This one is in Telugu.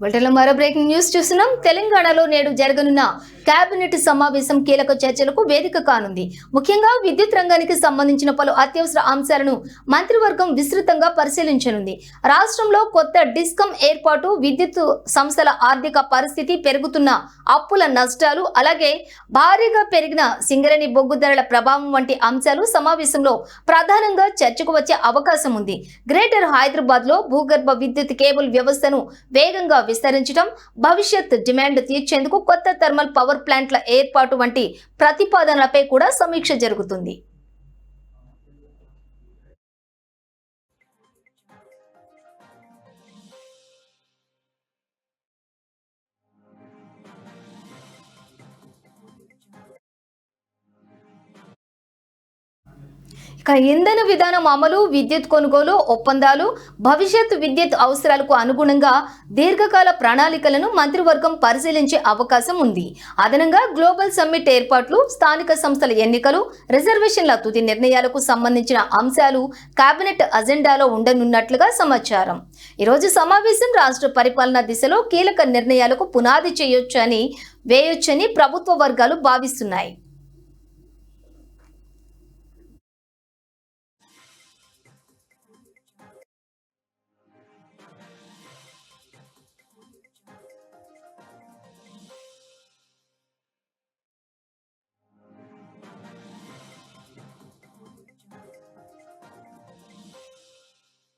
బులెటిన్లో మరో బ్రేకింగ్ న్యూస్ చూస్తున్నాం. తెలంగాణలో నేడు జరగనున్న కేబినెట్ సమావేశం కీలక చర్చలకు వేదిక కానుంది. ముఖ్యంగా విద్యుత్ రంగానికి సంబంధించిన పలు అత్యవసర అంశాలను మంత్రివర్గం విస్తృతంగా పరిశీలించనుంది. రాష్ట్రంలో కొత్త డిస్కమ్ ఏర్పాటు విద్యుత్ సంస్థల ఆర్థిక పరిస్థితి పెరుగుతున్న అప్పుల నష్టాలు అలాగే భారీగా పెరిగిన సింగరేణి బొగ్గు ధరల ప్రభావం వంటి అంశాలు సమావేశంలో ప్రధానంగా చర్చకు వచ్చే అవకాశం ఉంది. గ్రేటర్ హైదరాబాద్లో భూగర్భ విద్యుత్ కేబుల్ వ్యవస్థను వేగంగా విస్తరించడం భవిష్యత్ డిమాండ్ తీర్చేందుకు కొత్త థర్మల్ పవర్ ప్లాంట్ల ఏర్పాటు వంటి ప్రతిపాదనలపై కూడా సమీక్ష జరుగుతుంది. ఇక ఇంధన విధానం అమలు విద్యుత్ కొనుగోలు ఒప్పందాలు భవిష్యత్ విద్యుత్ అవసరాలకు అనుగుణంగా దీర్ఘకాల ప్రణాళికలను మంత్రివర్గం పరిశీలించే అవకాశం ఉంది. అదనంగా గ్లోబల్ సమ్మిట్ ఏర్పాట్లు స్థానిక సంస్థల ఎన్నికలు రిజర్వేషన్ల తుది నిర్ణయాలకు సంబంధించిన అంశాలు కేబినెట్ అజెండాలో ఉండనున్నట్లుగా సమాచారం. ఈరోజు సమావేశం రాష్ట్ర పరిపాలన దిశలో కీలక నిర్ణయాలకు పునాది చేయొచ్చని వేయొచ్చని ప్రభుత్వ వర్గాలు భావిస్తున్నాయి.